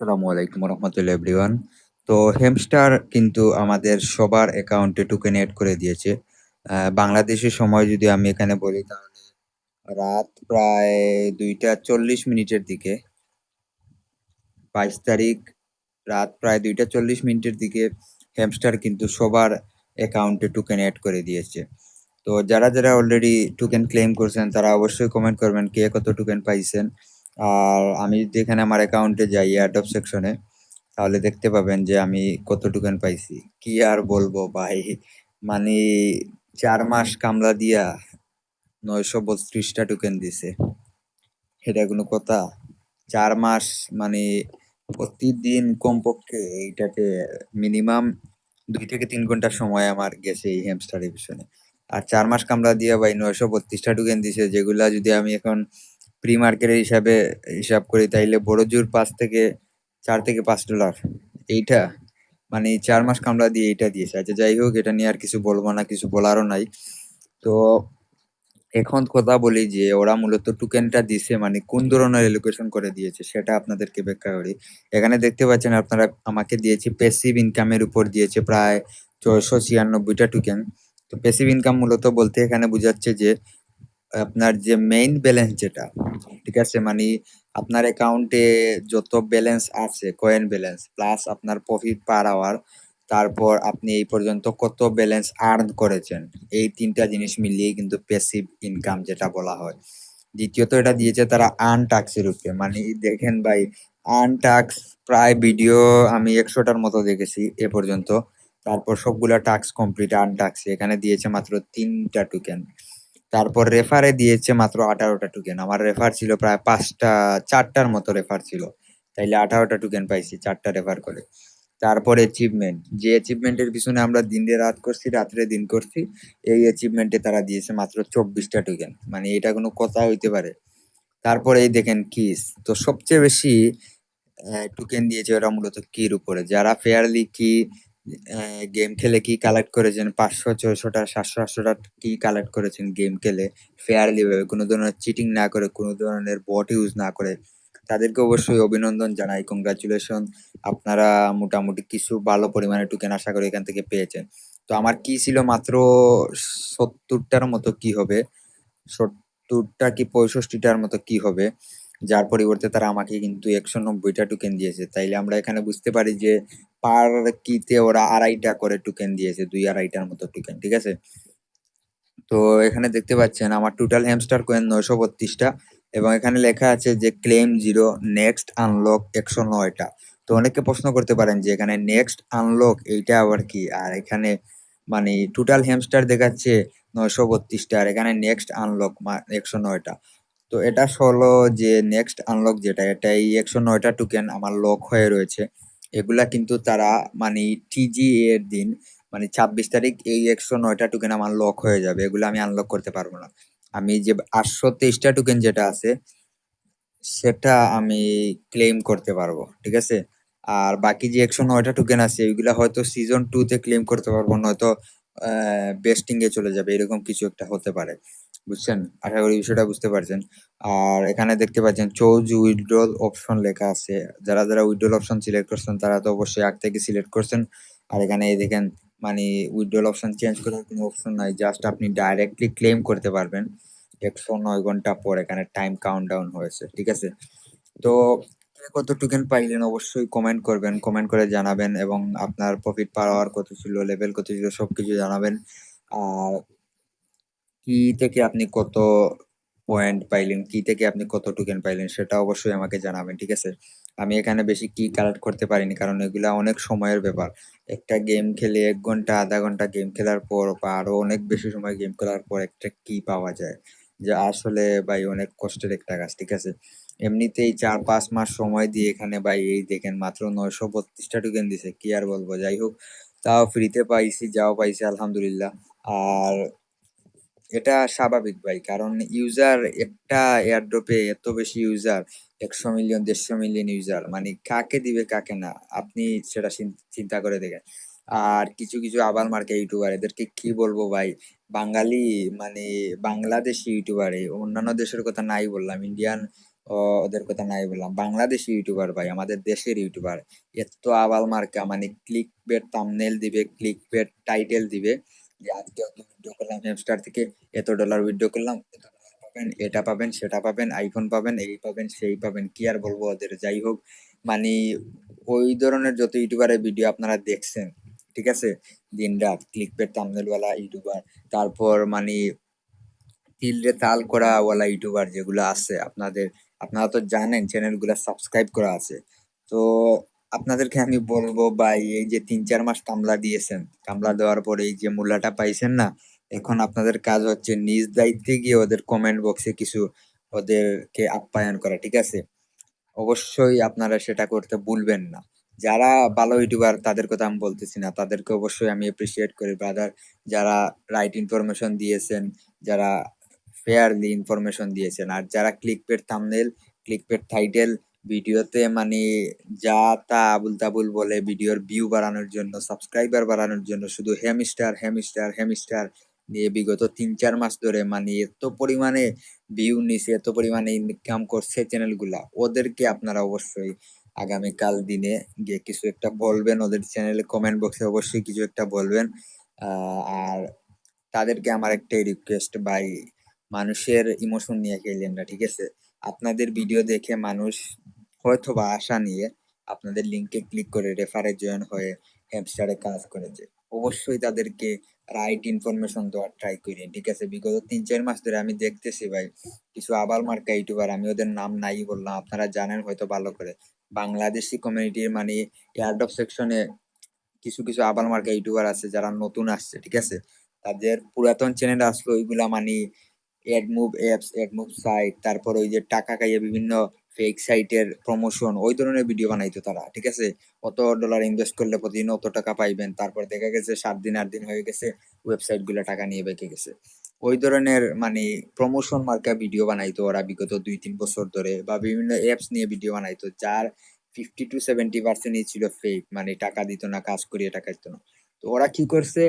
আসসালামু আলাইকুম রহমতুল্লাহ এভরিওয়ান তো হেমস্টার কিন্তু আমাদের সবার অ্যাকাউন্টে টোকেন এড করে দিয়েছে। বাংলাদেশের সময় যদি আমি এখানে বলি তাহলে রাত প্রায় দুইটা চল্লিশ মিনিটের দিকে। বাইশ তারিখ রাত প্রায় দুইটা চল্লিশ মিনিটের দিকে হেমস্টার কিন্তু সবার অ্যাকাউন্টে টোকেন অ্যাড করে দিয়েছে। তো যারা যারা অলরেডি টোকেন ক্লেম করছেন তারা অবশ্যই কমেন্ট করবেন কে কত টোকেন পাইছেন। আর আমি যদি এখানে আমার অ্যাকাউন্টে যাই অ্যাডপ সেকশনে তাহলে দেখতে পাবেন যে আমি কত টোকেন পাইছি। কি আর বলব ভাই? মানে চার মাস কামলা দিয়া নয়শো বত্রিশটা টোকেন দিছে। এটা কোনো কথা? চার মাস মানে প্রতিদিন কমপক্ষে এইটাতে মিনিমাম দুই থেকে তিন ঘণ্টা সময় আমার গেছে এই হ্যামস্টার পিছনে আর চার মাস কামলা দিয়া ভাই নয়শো বত্রিশটা টোকেন দিছে, যেগুলা যদি আমি এখন প্রি মার্কেটের হিসাবে হিসাব করি, তাইলে বড় জোর পাঁচ থেকে চার থেকে পাঁচ ডলার এইটা মানে চার মাস কামলা দিয়ে এইটা দিয়েছে। আচ্ছা যাই হোক, এটা নিয়ে আর কিছু বলব না, কিছু বলারও নাই। তো এখন কথা বলি যে, ওরা মূলত টোকেনটা দিছে মানে কোন ধরনের এলোকেশন করে দিয়েছে, সেটা আপনাদেরকে ব্যাখ্যা করি। এখানে দেখতে পাচ্ছেন, আপনারা আমাকে দিয়েছে প্যাসিভ ইনকামের উপর দিয়েছে প্রায় ছয়শো ছিয়ানব্বইটা টোকেন তো প্যাসিভ ইনকাম মূলত বলতে এখানে বোঝাচ্ছে যে আপনার যে মেইন ব্যালেন্স যেটা, ঠিক আছে? মানে আপনার অ্যাকাউন্টে যত ব্যালেন্স আছে কয়েন ব্যালেন্স প্লাস আপনার প্রফিট পার আওয়ার তারপর আপনি এই পর্যন্ত কত ব্যালেন্স আর্ন করেছেন, এই তিনটা জিনিস মিলিয়ে কিন্তু প্যাসিভ ইনকাম যেটা বলা হয়। দ্বিতীয়ত এটা দিয়েছে তারা আর্ন টাক্সের উপরে মানে দেখেন ভাই আর্ন টাক্স প্রায় ভিডিও আমি একশোটার মতো দেখেছি এ পর্যন্ত। তারপর সবগুলা টাক্স কমপ্লিট আর্ন টাক্স এখানে দিয়েছে মাত্র তিনটা টোকেন তারপর রেফারে দিয়েছে মাত্র আঠারোটা টুকেন আমার রেফার ছিল প্রায় পাঁচটা, চারটার মতো রেফার ছিল। তাইলে আঠারোটা টুকেন পাইছি, চারটা রেফার করে। তারপর অ্যাচিভমেন্ট যে অ্যাচিভমেন্টের পিছনে আমরা দিন রাত করছি, রাত্রে দিন করছি, এই অ্যাচিভমেন্টে তারা দিয়েছে মাত্র চব্বিশটা টুকেন মানে এটা কোনো কথা হইতে পারে। তারপরে এই দেখেন কিস তো সবচেয়ে বেশি টোকেন দিয়েছে ওরা মূলত কির উপরে। যারা ফেয়ারলি কি গেম খেলে কি কালেক্ট করেছেন? পাঁচশো, ছয়শোটা, সাতশো, আটশোটা কি কালেক্ট করেছেন গেম খেলে? ফেয়ারলি ভাবে, কোনো ধরনের চিটিং না করে, কোনো ধরনের বট ইউজ না করে। তাদেরকে অবশ্যই অভিনন্দন জানাই কংগ্রাচুলেশন আপনারা মোটামুটি কিছু ভালো পরিমাণে টোকেন আশা করি এখান থেকে পেয়েছেন। তো আমার কি ছিল মাত্র সত্তরটার মতো কি হবে? সত্তরটা কি পঁয়ষট্টিটার মতো কি হবে? যার পরিবর্তে তারা আমাকে কিন্তু একশো নব্বইটা টোকেন দিয়েছে। তাইলে আমরা এখানে বুঝতে পারি যে পার কিতে ওরা আড়াইটা করে টোকেন দিয়েছে, দুই আড়াইটার মতো টোকেন ঠিক আছে? তো এখানে দেখতে পাচ্ছেন আমার টোটাল হ্যামস্টার কয়েন নয়শো বত্রিশটা এবং এখানে লেখা আছে যে ক্লেম জিরো নেক্সট আনলক একশো নয়টা। তো অনেকে প্রশ্ন করতে পারেন যে এখানে নেক্সট আনলক এইটা আবার কি? আর এখানে মানে টোটাল হ্যামস্টার দেখাচ্ছে নয়শো বত্রিশটা, আর এখানে নেক্সট আনলক একশো নয়টা। তো এটা হলো যে নেক্সট আনলক যেটা, এটা এই একশো নয়টা টোকেন আমার লক হয়ে রয়েছে। এগুলা কিন্তু তারা মানে টিজি এর দিন মানে ছাব্বিশ তারিখ এই একশো নয়টা টোকেন আমার লক হয়ে যাবে, এগুলো আমি আনলক করতে পারব না। আমি যে আটশো তেইশটা টোকেন যেটা আছে, সেটা আমি ক্লেম করতে পারব, ঠিক আছে? আর বাকি যে একশো নয়টা টোকেন আছে ওইগুলা হয়তো সিজন টু তে ক্লেম করতে পারব, নয়তো বেস্টিং এ চলে যাবে, এরকম কিছু একটা হতে পারে। বুঝছেন? আশা করি বিষয়টা বুঝতে পারছেন। আর এখানে দেখতে পাচ্ছেন চৌজ উইথড্রল অপশন লেখা আছে। যারা যারা উইথড্রল অপশন সিলেক্ট করছেন, তারা তো অবশ্যই আগ থেকে সিলেক্ট করছেন। আর এখানে এই দেখেন মানে উইথড্রল অপশন চেঞ্জ করার কোনো অপশন নাই জাস্ট আপনি ডাইরেক্টলি ক্লেম করতে পারবেন। একশো নয় ঘণ্টা পর এখানে টাইম কাউন্ট ডাউন হয়েছে, ঠিক আছে? তো কত টোকেন পাইলেন অবশ্যই কমেন্ট করবেন কমেন্ট করে জানাবেন এবং আপনার প্রফিট পাওয়ার কত ছিল লেভেল কত ছিল, সবকিছু জানাবেন। আর কি থেকে আপনি কত পয়েন্ট পাইলেন, কি থেকে আপনি কত টোকেন পাইলেন, সেটা অবশ্যই আমাকে জানাবেন, ঠিক আছে? আমি এখানে বেশি কি কালেক্ট করতে পারিনি, কারণ এগুলা অনেক সময়ের ব্যাপার। একটা গেম খেলে এক ঘণ্টা, আধা ঘণ্টা গেম খেলার পর বা আরও অনেক বেশি সময় গেম খেলার পর একটা কি পাওয়া যায়। যে আসলে ভাই অনেক কষ্টের একটা কাজ, ঠিক আছে? এমনিতেই চার পাঁচ মাস সময় দিয়ে এখানে ভাই এই দেখেন মাত্র নয়শো বত্রিশটা টোকেন দিছে, কি আর বলব? যাই হোক, তাও ফ্রিতে পাইছি, যাও পাইছি, আলহামদুলিল্লাহ। আর এটা স্বাভাবিক ভাই, কারণ ইউজার একটা এয়ারড্রপে এত বেশি ইউজার একশো মিলিয়ন দেড়শো মিলিয়ন ইউজার মানে কাকে দিবে, কাকে না, আপনি সেটা চিন্তা করে দেখেন। আর কিছু কিছু আবার মার্কে ইউটিউবার এদেরকে কি বলব ভাই? বাঙালি মানে বাংলাদেশি ইউটিউবার অন্যান্য দেশের কথা নাই বললাম ইন্ডিয়ান ওদের কথা নাই বললাম, বাংলাদেশি ইউটিউবার ভাই, আমাদের দেশের ইউটিউবার এত আবাল মার্কা মানে ক্লিক বেট থাম্বনেল দিবে ক্লিক বেট টাইটেল দিবে, যে আজকে অত ভিডিও করলাম হ্যামস্টার থেকে এত ডলার ভিডিও করলাম, এত ডলার পাবেন, এটা পাবেন, সেটা পাবেন আইফোন পাবেন, এই পাবেন, সেই পাবেন, কি আর বলব ওদের, যাই হোক মানে ওই ধরনের যত ইউটিউবারের ভিডিও আপনারা দেখছেন, ঠিক আছে দিন রাত ক্লিক বেট থাম্বনেলওয়ালা ইউটিউবার তারপর মানে তিলরে তাল করা ওয়ালা ইউটিউবার যেগুলো আছে আপনাদের, আপনারা তো জানেন চ্যানেলগুলো সাবস্ক্রাইব করা আছে। তো আপনাদেরকে আমি বলব ভাই, এই যে তিন চার মাস কামলা দিয়েছেন কামলা দেওয়ার পরে এই যে মূল্যটা পাইছেন না, এখন আপনাদের কাজ হচ্ছে নিজ দায়িত্বে গিয়ে ওদের কমেন্ট বক্সে কিছু ওদেরকে আপ্যায়ন করা, ঠিক আছে? অবশ্যই আপনারা সেটা করতে ভুলবেন না। যারা ভালো ইউটিউবার, তাদের কথা আমি বলতেছি না। তাদেরকে অবশ্যই আমি এপ্রিসিয়েট করি ব্রাদার যারা রাইট ইনফরমেশন দিয়েছেন, যারা ফেয়ারলি ইনফরমেশন দিয়েছেন। আর যারা click bait thumbnail click bait title ভিডিওতে মানে যা তা আবুল তাবুল বলে ভিডিওর ভিউ বাড়ানোর জন্য সাবস্ক্রাইবার বাড়ানোর জন্য, শুধু হেমিস্টার হেমিস্টার হেমিস্টার নিয়ে বিগত তিন চার মাস ধরে মানে এত পরিমাণে ভিউ নিছে, এত পরিমাণে ইনকাম করছে চ্যানেলগুলা ওদেরকে আপনারা অবশ্যই আগামীকাল দিনে গিয়ে কিছু একটা বলবেন। ওদের চ্যানেলে কমেন্ট বক্সে অবশ্যই কিছু একটা বলবেন। আর তাদেরকে আমার একটাই রিকোয়েস্ট ভাই, মানুষের ইমোশন নিয়ে খেলেন না, ঠিক আছে? আপনাদের ভিডিও দেখে মানুষ হয়তো বা আশা নিয়ে আপনাদের লিঙ্কে ক্লিক করে রেফারে জয়েন হয়ে হ্যামস্টারে কাজ করেছে। অবশ্যই তাদেরকে রাইট ইনফরমেশন দেওয়ার ট্রাই করি ঠিক আছে? বিগত তিন চার মাস ধরে আমি দেখতেছি ভাই, কিছু আবার মার্কা ইউটিউবার আমি ওদের নাম নাই বললাম, আপনারা জানেন হয়তো ভালো করে। বাংলাদেশি কমিউনিটির মানে এয়ারডপ সেকশনে কিছু কিছু আবাল মার্কা ইউটিউবার আছে যারা নতুন আসছে, ঠিক আছে? তাদের পুরাতন চ্যানেল আসলো, ওইগুলা মানে অ্যাডমুভ অ্যাপস অ্যাডমুভ সাইট তারপর ওই যে টাকা খাইয়ে বিভিন্ন ফেক সাইটের প্রমোশন ওই ধরনের ভিডিও বানাইতো তারা, ঠিক আছে? অত ডলার ইনভেস্ট করলে প্রতিদিন অত টাকা পাইবেন, তারপর দেখা গেছে সাত দিন, আট দিন হয়ে গেছে ওয়েবসাইটগুলো টাকা নিয়ে বেঁকে গেছে। ওই ধরনের মানে প্রমোশন মার্কা ভিডিও বানাইতো ওরা বিগত দুই তিন বছর ধরে বা বিভিন্ন অ্যাপস নিয়ে ভিডিও বানাইতো, যার ফিফটি টু সেভেন্টি পার্সেন্টই ছিল ফেক মানে টাকা দিত না, কাজ করিয়ে টাকা দিত না। তো ওরা কি করছে,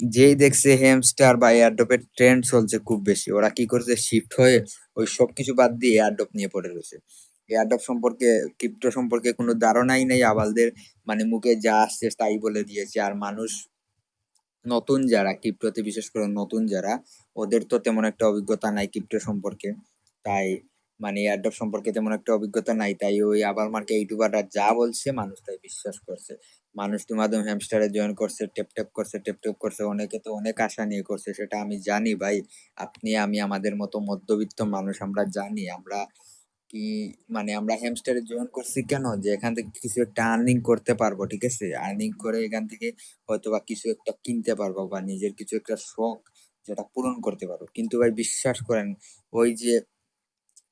যেই দেখছে হেমস্টার বা এয়ারড্রপের ট্রেন্ড চলছে খুব বেশি, ওরা কি করছে শিফট হয়ে ওই সব কিছু বাদ দিয়ে এয়ারড্রপ নিয়ে পড়ে রয়েছে। এয়ারড্রপ সম্পর্কে ক্রিপ্টো সম্পর্কে কোনো ধারণাই নেই, আবালদের মানে মুখে যা আসছে তাই বলে দিয়েছে, আর মানুষ নতুন যারা, ক্রিপ্টোতে বিশেষ করে নতুন যারা, ওদের তো তেমন একটা অভিজ্ঞতা নাই ক্রিপ্টো সম্পর্কে। তাই মানে এয়ারড্রপ সম্পর্কে তেমন একটা অভিজ্ঞতা নাই, তাই ওই আবার মার্কে ইউটিউবাররা যা বলছে মানুষ তাই বিশ্বাস করছে। মানুষ মাধ্যমে হ্যামস্টারে জয়েন করছে টেপ টেপ করছে টেপ টেপ করছে, অনেকে তো অনেক আশা নিয়ে করছে, সেটা আমি জানি ভাই। আপনি, আমি, আমাদের মতো মধ্যবিত্ত মানুষ, আমরা জানি, আমরা কি মানে আমরা হ্যামস্টারে জয়েন করছি কেন? যে এখান থেকে কিছু একটা আর্নিং করতে পারব, ঠিক আছে? আর্নিং করে এখান থেকে হয়তো বা কিছু একটা কিনতে পারব বা নিজের কিছু একটা শখ যেটা পূরণ করতে পারব। কিন্তু ভাই বিশ্বাস করেন, ওই যে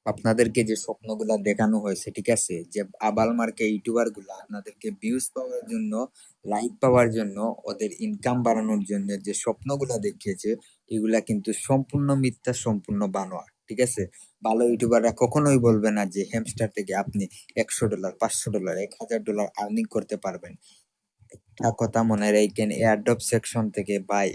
আপনাদেরকে যে স্বপ্নগুলা দেখানো হয়েছে, ঠিক আছে? যে আবাল মার্কে ইউটিউবারগুলা আপনাদেরকে ভিউজ পাওয়ার জন্য লাইক পাওয়ার জন্য, ওদের ইনকাম বাড়ানোর জন্য যে স্বপ্নগুলা দেখিয়েছে, এগুলা কিন্তু সম্পূর্ণ মিথ্যা, সম্পূর্ণ বানোয়ার ঠিক আছে? ভালো ইউটিউবাররা কখনোই বলবে না যে হ্যামস্টার থেকে আপনি একশো ডলার পাঁচশো ডলার এক হাজার ডলার আর্নিং করতে পারবেন। একটা কথা মনে রাখেন এয়ারড্রপ সেকশন থেকে বাই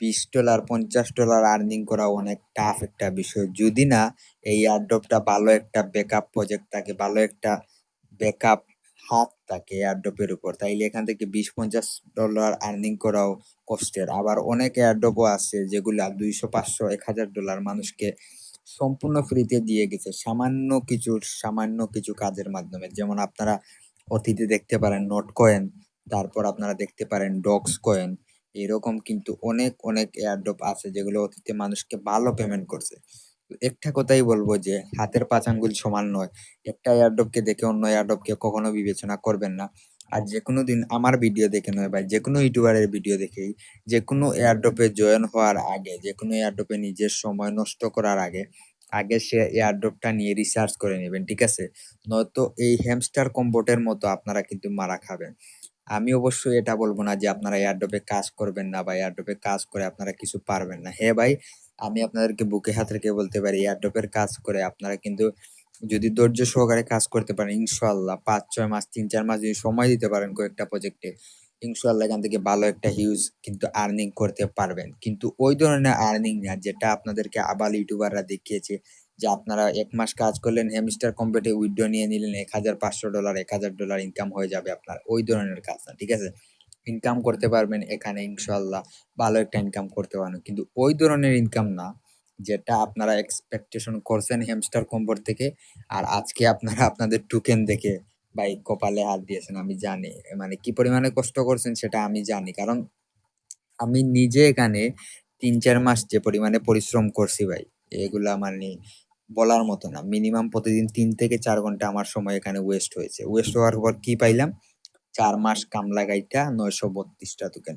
বিশ ডলার পঞ্চাশ ডলার আর্নিং করা অনেক টাফ একটা বিষয়। যদি না, এই এয়ারড্রপটা ভালো একটা ব্যাকআপ প্রজেক্ট থাকে, ভালো একটা ব্যাকআপ হাত থাকে এয়ারড্রপের উপর, তাইলে এখান থেকে বিশ, পঞ্চাশ ডলার আর্নিং করাও কষ্টের। আবার অনেক এয়ারড্রপও আছে যেগুলা দুইশো, পাঁচশো, এক হাজার ডলার মানুষকে সম্পূর্ণ ফ্রিতে দিয়ে গেছে। সামান্য কিছু সামান্য কিছু কাজের মাধ্যমে। যেমন আপনারা অতীতে দেখতে পারেন নোট কয়েন তারপর আপনারা দেখতে পারেন ডগস কয়েন এরকম কিন্তু অনেক অনেক এয়ারড্রপ আছে যেগুলো অতীতে মানুষকে ভালো পেমেন্ট করছে। একটা কথাই বলব যে, হাতের পাঁচ আঙ্গুল সমান নয়। একটা এয়ারড্রপকে দেখে অন্য এয়ারড্রপকে কখনো বিবেচনা করবেন না। আর যে কোনো দিন আমার ভিডিও দেখে নয় ভাই যে কোনো ইউটিউবারের ভিডিও দেখেই যে কোনো এয়ারড্রপে জয়েন হওয়ার আগে যে কোনো এয়ারড্রপে নিজের সময় নষ্ট করার আগে আগে সে এয়ারড্রপটা নিয়ে রিসার্চ করে নেবেন, ঠিক আছে? নয়তো এই হ্যামস্টার কম্বোটের মতো আপনারা কিন্তু মারা খাবেন। আমি অবশ্যই এটা বলব না যে আপনারা এয়ারড্রপে কাজ করবেন না বা এয়ারড্রপে কাজ করে আপনারা কিছু পারবেন না। হ্যাঁ ভাই, আমি আপনাদেরকে বুকে হাত রেখে বলতে পারি এয়ারড্রপের কাজ করে আপনারা কিন্তু যদি ধৈর্য সহকারে কাজ করতে পারেন ইনশাল্লাহ পাঁচ ছয় মাস তিন চার মাস যদি সময় দিতে পারেন কয়েকটা প্রজেক্টে ইনশাল্লাহ এখান থেকে ভালো একটা হিউজ কিন্তু আর্নিং করতে পারবেন কিন্তু ওই ধরনের আর্নিং না যেটা আপনাদেরকে আবাল ইউটিউবাররা দেখিয়েছে যে আপনারা এক মাস কাজ করলেন হ্যামস্টার কম্পেটে উইথড্র নিয়ে নিলেন $১,৫০০ $১,০০০ ইনকাম হয়ে যাবে আপনার। ওই ধরনের কাজ না। ঠিক আছে? ইনকাম করতে পারবেন এখানে ইনশাআল্লাহ ভালো একটা ইনকাম করতে পারবেন। কিন্তু ওই ধরনের ইনকাম না যেটা আপনারা এক্সপেকটেশন করছেন হ্যামস্টার কম্পোট থেকে আর আজকে আপনারা আপনাদের টোকেন দেখে ভাই কপালে হাত দিয়েছেন, আমি জানি। মানে কি পরিমাণে কষ্ট করছেন সেটা আমি জানি। কারণ আমি নিজে এখানে ৩-৪ মাস যে পরিমাণে পরিশ্রম করছি ভাই, এগুলা মানে বলার মতো না। মিনিমাম প্রতিদিন তিন থেকে চার ঘণ্টা আমার সময় এখানে ওয়েস্ট হয়েছে। ওয়েস্ট হওয়ার পর কি পাইলাম? চার মাস কাম লাগাইটা ৯৩২ টা টোকেন।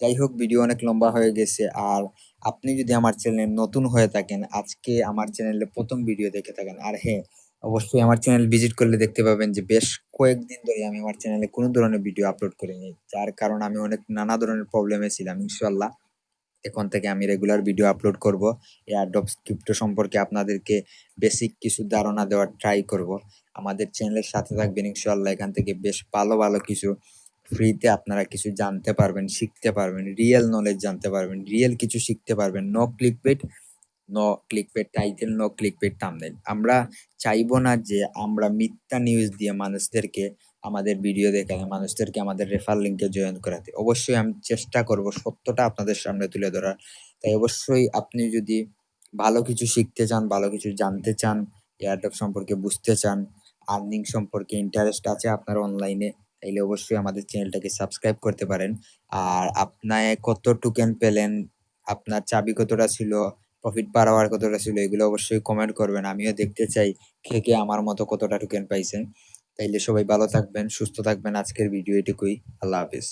যাই হোক ভিডিও অনেক লম্বা হয়ে গেছে। আর আপনি যদি আমার চ্যানেলে নতুন হয়ে থাকেন, আজকে আমার চ্যানেলে প্রথম ভিডিও দেখে থাকেন। আর হ্যাঁ, অবশ্যই আমার চ্যানেল ভিজিট করলে দেখতে পাবেন যে বেশ কয়েকদিন ধরে আমি আমার চ্যানেলে কোনো ধরনের ভিডিও আপলোড করিনি। যার কারণে আমি অনেক নানা ধরনের প্রবলেমে ছিলাম। ইনশাল্লাহ এখন থেকে আমি রেগুলার ভিডিও আপলোড করব। এয়ারড্রপ ক্রিপ্টো সম্পর্কে আপনাদেরকে বেসিক কিছু ধারণা দেওয়ার ট্রাই করব। আমাদের চ্যানেলের সাথে থাকবেন ইনশাল্লাহ এখান থেকে বেশ ভালো, ভালো কিছু ফ্রিতে আপনারা কিছু জানতে পারবেন, শিখতে পারবেন, রিয়েল নলেজ জানতে পারবেন, রিয়েল কিছু শিখতে পারবেন। No clickbait, no clickbait title, no clickbait thumbnail. আমরা চাইব না যে আমরা মিথ্যা নিউজ দিয়ে মানুষদেরকে আমাদের ভিডিও দেখাতে, মানুষদেরকে আমাদের রেফার লিংকে জয়েন করাতে। অবশ্যই আমি চেষ্টা করব সত্যটা আপনাদের সামনে তুলে ধরার। তাই অবশ্যই আপনি যদি ভালো কিছু শিখতে চান, ভালো কিছু জানতে চান, এয়ারড্রপ সম্পর্কে বুঝতে চান, আর্নিং সম্পর্কে ইন্টারেস্ট আছে আপনার অনলাইনে, তাইলে অবশ্যই আমাদের চ্যানেলটাকে সাবস্ক্রাইব করতে পারেন। আর আপনায় কত টোকেন পেলেন, আপনার চাবি কতটা ছিল, প্রফিট পার আওয়ার কতটা ছিল এগুলো অবশ্যই কমেন্ট করবেন। আমিও দেখতে চাই কে, কে আমার মতো কতটা টোকেন পাইছেন। তাইলে সবাই ভালো থাকবেন, সুস্থ থাকবেন। আজকের ভিডিও এটুকুই। আল্লাহ হাফেজ।